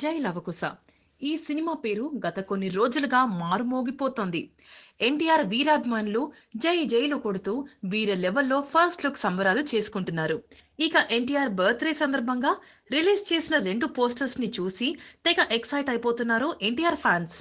జై లవకుశ. ఈ సినిమా పేరు గత కొన్ని రోజులుగా మారుమోగిపోతోంది. ఎన్టీఆర్ వీరాభిమానులు జై జైలు కొడుతూ వీర లెవెల్లో ఫస్ట్ లుక్ సంబరాలు చేసుకుంటున్నారు. ఇక ఎన్టీఆర్ బర్త్డే సందర్భంగా రిలీజ్ చేసిన రెండు పోస్టర్స్ని చూసి తెగ ఎక్సైట్ అయిపోతున్నారు ఎన్టీఆర్ ఫ్యాన్స్.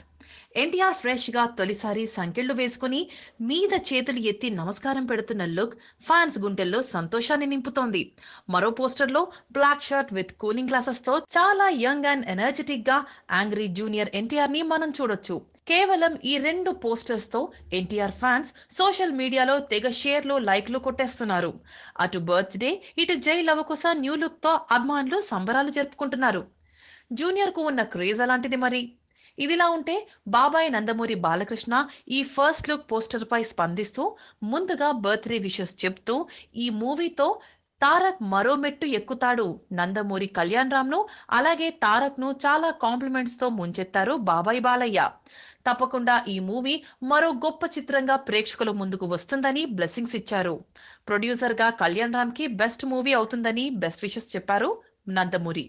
ఎన్టీఆర్ ఫ్రెష్గా తొలిసారి సంకెళ్ళు వేసుకుని మీద చేతులు ఎత్తి నమస్కారం పెడుతున్న లుక్ ఫ్యాన్స్ గుండెల్లో సంతోషాన్ని నింపుతోంది. మరో పోస్టర్లో బ్లాక్ షర్ట్ విత్ కూలింగ్ గ్లాసెస్తో చాలా యంగ్ అండ్ ఎనర్జెటిక్గా యాంగ్రీ జూనియర్ ఎన్టీఆర్ని మనం చూడొచ్చు. కేవలం ఈ రెండు పోస్టర్స్తో ఎన్టీఆర్ ఫ్యాన్స్ సోషల్ మీడియాలో తెగ షేర్లు లైక్లు కొట్టేస్తున్నారు. అటు బర్త్డే ఇటు జై లవకుశ న్యూ లుక్తో అభిమానులు సంబరాలు జరుపుకుంటున్నారు. జూనియర్కు ఉన్న క్రేజ్ అలాంటిది మరి? ఇదిలా ఉంటే బాబాయ్ నందమూరి బాలకృష్ణ ఈ ఫస్ట్ లుక్ పోస్టర్ పై స్పందిస్తూ ముందుగా బర్త్డే విషెస్ చెప్తూ ఈ మూవీతో తారక్ మరో మెట్టు ఎక్కుతాడు. నందమూరి కళ్యాణ్ రామ్ను అలాగే తారక్ను చాలా కాంప్లిమెంట్స్తో ముంచెత్తారు బాబాయ్ బాలయ్య. తప్పకుండా ఈ మూవీ మరో గొప్ప చిత్రంగా ప్రేక్షకుల ముందుకు వస్తుందని బ్లెస్సింగ్స్ ఇచ్చారు. ప్రొడ్యూసర్గా కళ్యాణ్ రామ్కి బెస్ట్ మూవీ అవుతుందని బెస్ట్ విషెస్ చెప్పారు నందమూరి.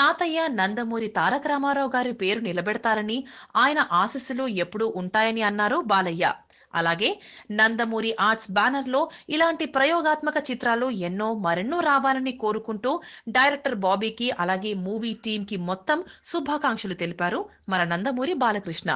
తాతయ్య నందమూరి తారక రామారావు గారి పేరు నిలబెడతారని ఆయన ఆశస్సులు ఎప్పుడూ ఉంటాయని అన్నారు బాలయ్య. అలాగే నందమూరి ఆర్ట్స్ బ్యానర్లో ఇలాంటి ప్రయోగాత్మక చిత్రాలు ఎన్నో మరెన్నో రావాలని కోరుకుంటూ డైరెక్టర్ బాబీకి అలాగే మూవీ టీంకి మొత్తం శుభాకాంక్షలు తెలిపారు మన నందమూరి బాలకృష్ణ.